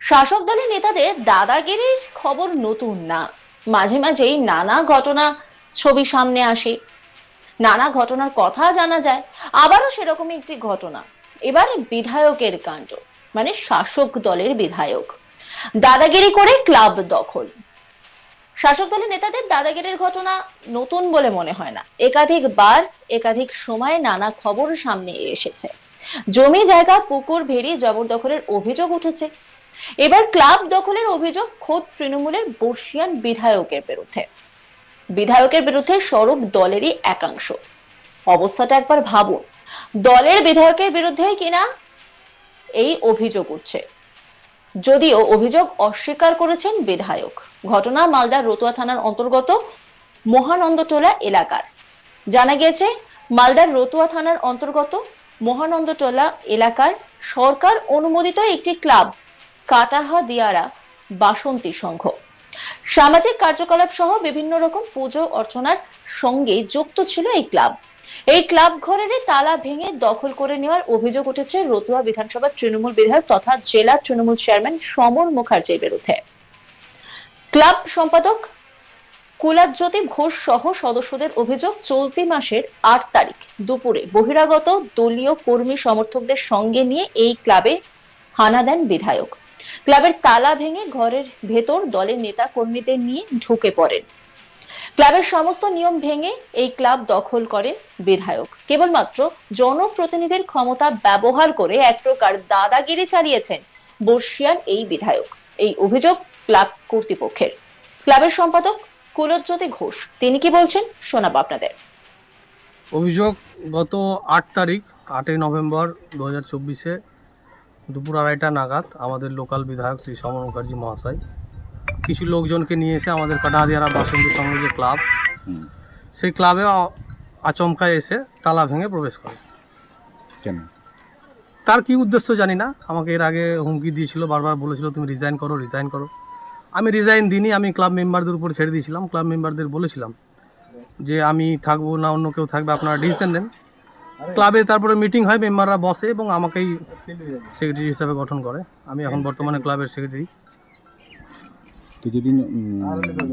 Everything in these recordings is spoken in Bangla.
শাসক দলের নেতাদের দাদাগিরির খবর নতুন না। মাঝে মাঝেই নানা ঘটনা ছবি সামনে আসে। নানা ঘটনার কথা জানা যায়, আবারও সেরকমই একটি ঘটনা। এবার বিধায়কের কাণ্ড মানে শাসক দলের বিধায়ক। দাদাগিরি করে ক্লাব দখল। শাসক দলের নেতাদের দাদাগিরির ঘটনা নতুন বলে মনে হয় না। একাধিকবার, একাধিক সময় নানা খবর সামনে এসেছে। জমি, জায়গা, পুকুর, ভেড়ি জবরদখলের অভিযোগ উঠেছে। এবার ক্লাব দখলের অভিযোগ খোদ তৃণমূলের বর্ষিয়ান বিধায়কের বিরুদ্ধে। বিধায়কের বিরুদ্ধে স্বরূপ দলেরই একাংশ। অবস্থাটা একবার ভাবুন, দলের বিধায়কের বিরুদ্ধেই কিনা এই অভিযোগ উঠছে। যদিও অভিযোগ অস্বীকার করেছেন বিধায়ক। ঘটনা মালদার রতুয়া থানার অন্তর্গত মহানন্দটোলা এলাকার। জানা গিয়েছে, মালদার রতুয়া থানার অন্তর্গত মহানন্দটোলা এলাকার সরকার অনুমোদিত একটি ক্লাব কাটাহা দিয়ারা বাসন্তী সংঘ। সামাজিক কার্যকলাপ সহ বিভিন্ন রকম পুজো অর্চনার সঙ্গে যুক্ত ছিল এই ক্লাব। এই ক্লাব ঘরের তালা ভেঙে দখল করে নেওয়ার অভিযোগ উঠেছে রতুয়া বিধানসভার তৃণমূল বিধায়ক তথা জেলা তৃণমূল চেয়ারম্যান সমর মুখার্জির বিরুদ্ধে। ক্লাব সম্পাদক কুলাজ্যোতি ঘোষ সহ সদস্যদের অভিযোগ চলতি মাসের আট তারিখ দুপুরে বহিরাগত দলীয় কর্মী সমর্থকদের সঙ্গে নিয়ে এই ক্লাবে হানা দেন বিধায়ক। ক্লাবের তালা ভেঙে ঘরের ভেতর দলের নেতা কর্মীদের নিয়ে ঢুকে পড়েন। ক্লাবের সমস্ত নিয়ম ভেঙে এই ক্লাব দখল করেন বিধায়ক। কেবলমাত্র জনপ্রতিনিধির ক্ষমতা ব্যবহার করে এক প্রকার দাদাগিরি চালিয়েছেন বর্ষিয়ান এই বিধায়ক। এই অভিযোগ ক্লাব কর্তৃপক্ষের। ক্লাবের সম্পাদক কুলজ্যোতি ঘোষ, তিনি কি বলছেন শোনাবো আপনাদের। অভিযোগ গত আট তারিখ, আটই নভেম্বর দু হাজার চব্বিশে দুপুর আড়াইটা নাগাদ আমাদের লোকাল বিধায়ক শ্রী সমর মুখার্জি মহাশয় কিছু লোকজনকে নিয়ে এসে আমাদের কাটাহাদিয়ারা বাসন্তী সংঘ যে ক্লাব সেই ক্লাবে আচমকায় এসে তালা ভেঙে প্রবেশ করে। কেন? তার কি উদ্দেশ্য জানি না। আমাকে এর আগে হুমকি দিয়েছিল বারবার বলেছিল তুমি রিজাইন করো রিজাইন করো। আমি রিজাইন দিনই আমি ক্লাব মেম্বারদের উপর ছেড়ে দিয়েছিলাম। ক্লাব মেম্বারদের বলেছিলাম যে আমি থাকব না অন্য কেউ থাকবে আপনারা ডিসিশন নেন। ক্লাবে তারপরে মিটিং হয় মেম্বাররা বসে এবং আমাকেই সেক্রেটারি হিসাবে গঠন করে। আমি এখন বর্তমানে ক্লাবের সেক্রেটারি তো যেদিন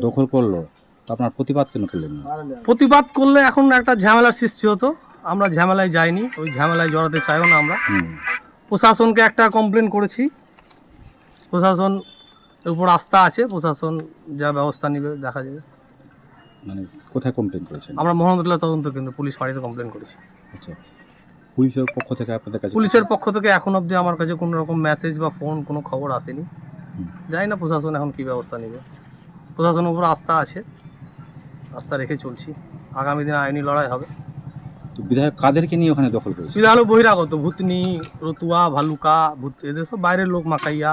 দখল করল আপনার প্রতিবাদ কেন করলেন প্রতিবাদ করলে এখন একটা ঝামেলার সৃষ্টি হতো। আমরা ঝামেলায় যাইনি ওই ঝামেলায় জড়াতে চাইও না আমরা। প্রশাসনকে একটা কমপ্লেন করেছি। প্রশাসন উপর আস্থা আছে প্রশাসন যা ব্যবস্থা নেবে দেখা যাবে। মানে কোথায় কমপ্লেন করেছেন? আমরা মোহাম্মদুল্লাহ তদন্ত কিন্তু পুলিশ ফাঁড়িতে কমপ্লেন করেছি। আচ্ছা পুলিশের পক্ষ থেকে আপনাদের কাছে পুলিশের পক্ষ থেকে এখন অবধি আমার কাছে কোনো রকম মেসেজ বা ফোন কোনো খবর আসেনি। জানি না প্রশাসন এখন কি ব্যবস্থা নেবে। প্রশাসনের উপর আস্থা আছে আস্থা রেখে চলছি। আগামী দিনে আইনি লড়াই হবে। তো বিধায়ক কাদেরকে নিয়ে ওখানে দখল করেছে হলো বহিরাগত ভূতনি রতুয়া ভালুকা ভূত এদের সব বাইরের লোক মাকাইয়া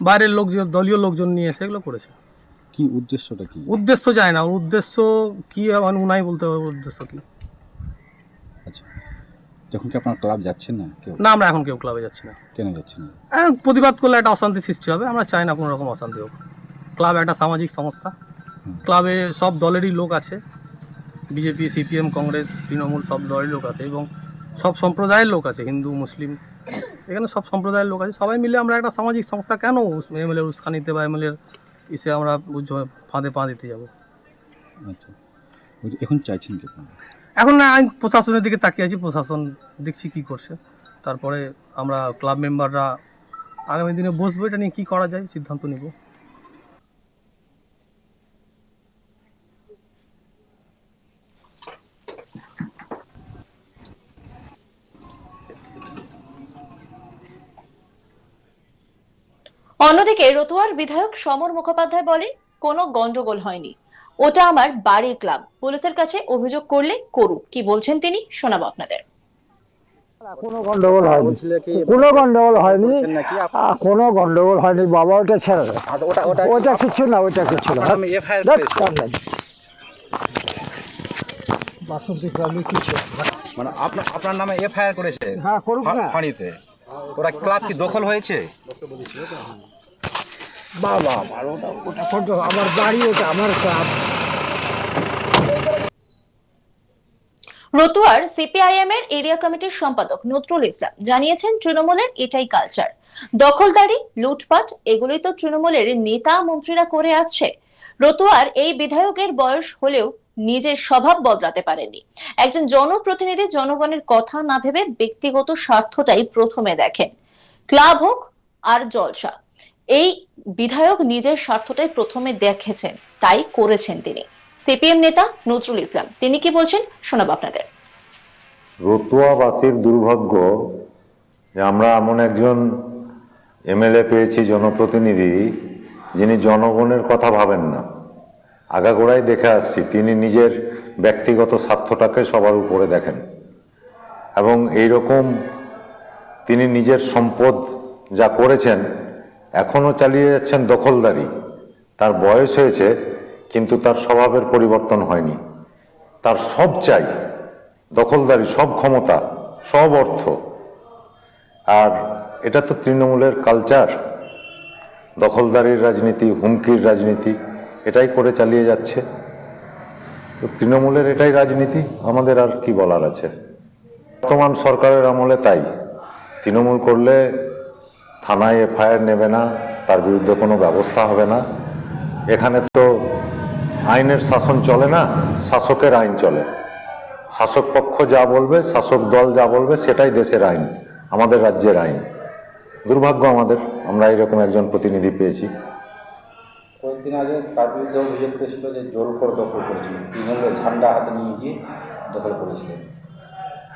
বাইরের লোক যে দলীয় লোকজন নিয়ে এসে এগুলো করেছে। কি উদ্দেশ্যটা কি? উদ্দেশ্য যায় না উদ্দেশ্য কি মানে উনাই বলতে হবে উদ্দেশ্য কি। আচ্ছা যখন কি আপনার ক্লাব যাচ্ছেন না কেউ? না আমরা এখন কেউ ক্লাবে যাচ্ছি না। কেন যাচ্ছেন না? প্রতিবাদ করলে একটা অশান্তি সৃষ্টি হবে আমরা চাই না কোনো রকম অশান্তি হোক। ক্লাব একটা সামাজিক সংস্থা ক্লাবে সব দলেরই লোক আছে বিজেপি সিপিএম কংগ্রেস তৃণমূল সব দলের লোক আছে এবং সব সম্প্রদায়ের লোক আছে হিন্দু মুসলিম এখানে সব সম্প্রদায়ের লোক আছে। সবাই মিলে আমরা একটা সামাজিক সংস্থা কেন এমএলএ উস্কানিতে বা এমএলএ ইসে আমরা বুঝছ ফাঁদে পা দিতে যাব। আচ্ছা। এখন চাইছেন কি এখন না আমি প্রশাসনের দিকে তাকিয়ে আছি প্রশাসন দেখছি কি করছে। তারপরে আমরা ক্লাব মেম্বাররা আগামী দিনে বসবো এটা নিয়ে কী করা যায় সিদ্ধান্ত নিব। অন্যদিকে রতুয়ার বিধায়ক সমর মুখোপাধ্যায় বলেন কোনো গন্ডগোল হয়নি। ওটা আমার বাড়ির ক্লাব। পুলিশের কাছে অভিযোগ করলে করুক। কি বলছেন তিনি শোনাবো আপনাদের। কোনো গন্ডগোল হয়নি। কোনো গন্ডগোল হয়নি। কোনো গন্ডগোল হয়নি। বাবা ওটা ছেড়ে দে। ওটা কিছু না ওটা কিছু না। বাসন্তী গ্রামে কিছু মানে আপনার আপনার নামে এফআইআর করেছে হ্যাঁ করুক না। তোরা ক্লাব কি দখল হয়েছে? বাবা আমার ওটা ওটা ছোট আমার বাড়ি, ওটা আমার রতুয়ার সিপিআইএম এর এরিয়া কমিটির সম্পাদক নজরুল ইসলাম জানিয়েছেন, তৃণমূলের এটাই কালচার দখলদারি, লুটপাট, এগুলোই তো তৃণমূলের নেতা মন্ত্রীরা করে আসছে। রতুয়ার এই বিধায়কের বয়স হলেও নিজের স্বভাব বদলাতে পারেনি একজন জনপ্রতিনিধি জনগণের কথা না ভেবে ব্যক্তিগত স্বার্থটাই প্রথমে দেখেন। ক্লাব হোক আর জলসা এই বিধায়ক নিজের স্বার্থটাই প্রথমে দেখেছেন, তাই করেছেন তিনি। সিপিএম নেতা নজরুল ইসলাম, তিনি কি বলছেন? শোনাবো আপনাদের। রতুয়াবাসীর দুর্ভাগ্য যে আমরা এমন একজন এমএলএ পেয়েছি, জনপ্রতিনিধি, যিনি জনগণের কথা ভাবেন না। আগাগোড়াই দেখে আসছি, তিনি নিজের ব্যক্তিগত স্বার্থটাকে সবার উপরে দেখেন। এবং এই রকম তিনি নিজের সম্পদ যা করেছেন এখনও চালিয়ে যাচ্ছেন দখলদারি। তার বয়স হয়েছে, কিন্তু তার স্বভাবের পরিবর্তন হয়নি। তার সব চাই, দখলদারি, সব ক্ষমতা, সব অর্থ। আর এটা তো তৃণমূলের কালচার। দখলদারির রাজনীতি, হুমকির রাজনীতি, এটাই করে চালিয়ে যাচ্ছে। তো তৃণমূলের এটাই রাজনীতি, আমাদের আর কি বলার আছে? বর্তমান সরকারের আমলে তাই। তৃণমূল করলে থানায় এফআইআর নেবে না তার বিরুদ্ধে কোনো ব্যবস্থা হবে না। এখানে তো আইনের শাসন চলে না শাসকের আইন চলে। শাসক পক্ষ যা বলবে শাসক দল যা বলবে সেটাই দেশের আইন আমাদের রাজ্যের আইন। দুর্ভাগ্য আমাদের আমরা এরকম একজন প্রতিনিধি পেয়েছি। কয়েকদিন আগে তার বিরুদ্ধে অভিযোগ যে জোরকর দখল করেছিল তৃণমূলের ঝান্ডা হাতে নিয়ে গিয়ে দখল করেছিলেন।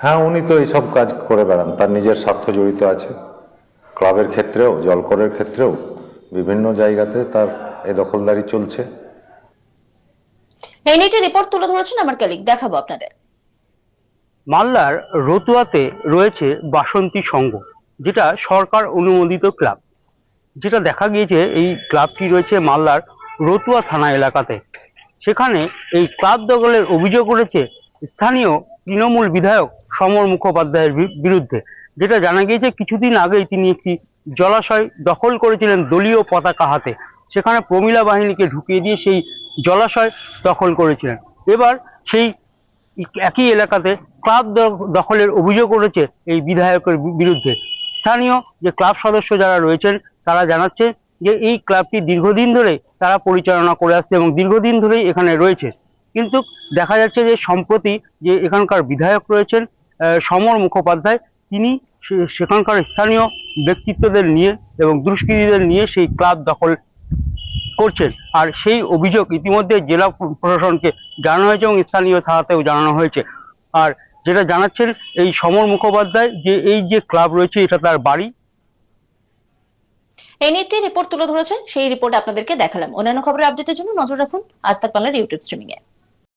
হ্যাঁ উনি তো এইসব কাজ করে বেড়ান তার নিজের স্বার্থ জড়িত আছে। ক্লাবের ক্ষেত্রেও জলকরের ক্ষেত্রেও বিভিন্ন জায়গাতে তার এই দখলদারি চলছে। এই নিয়ে রিপোর্ট তুলে ধরেছেন আমার কলিগ দেখাবো আপনাদের। মালদার রতুয়াতে রয়েছে বাসন্তী সংঘ যেটা সরকার অনুমোদিত ক্লাব। যেটা দেখা গিয়েছে এই ক্লাবটি রয়েছে মালদার রতুয়া থানা এলাকাতে। সেখানে এই ক্লাব দখলের অভিযোগ উঠেছে স্থানীয় তৃণমূল বিধায়ক সমর মুখোপাধ্যায়ের বিরুদ্ধে। যেটা জানা গিয়েছে কিছুদিন আগেই তিনি একটি জলাশয় দখল করেছিলেন দলীয় পতাকা হাতে। সেখানে প্রমিলা বাহিনীকে ঢুকিয়ে দিয়ে সেই জলাশয় দখল করেছিলেন। এবার সেই একই এলাকাতে ক্লাব দখলের অভিযোগ উঠেছে এই বিধায়কের বিরুদ্ধে। স্থানীয় যে ক্লাব সদস্য যারা রয়েছেন, তারা জানাচ্ছে যে এই ক্লাবটি দীর্ঘদিন ধরে তারা পরিচালনা করে আসছে এবং দীর্ঘদিন ধরেই এখানে রয়েছে। কিন্তু দেখা যাচ্ছে যে সম্প্রতি যে এখানকার বিধায়ক রয়েছেন সমর মুখোপাধ্যায়, তিনি সেখানকার স্থানীয় ব্যক্তিত্বদের নিয়ে এবং দুষ্কৃতীদের নিয়ে সেই ক্লাব দখল করছেন। আর সেই অভিযোগ ইতিমধ্যে জেলা প্রশাসনকে জানানো হয়েছে এবং স্থানীয় থানাতেও জানানো হয়েছে। আর যেটা জানাচ্ছেন এই সমর মুখোপাধ্যায় যে এই যে ক্লাব রয়েছে, এটা তার বাড়ি। এই নিয়ে একটি রিপোর্ট তুলে ধরেছেন, সেই রিপোর্ট আপনাদেরকে দেখালাম। অন্যান্য খবরের আপডেটের জন্য নজর রাখুন আজ তাক বাংলার ইউটিউব স্ট্রিমিং এ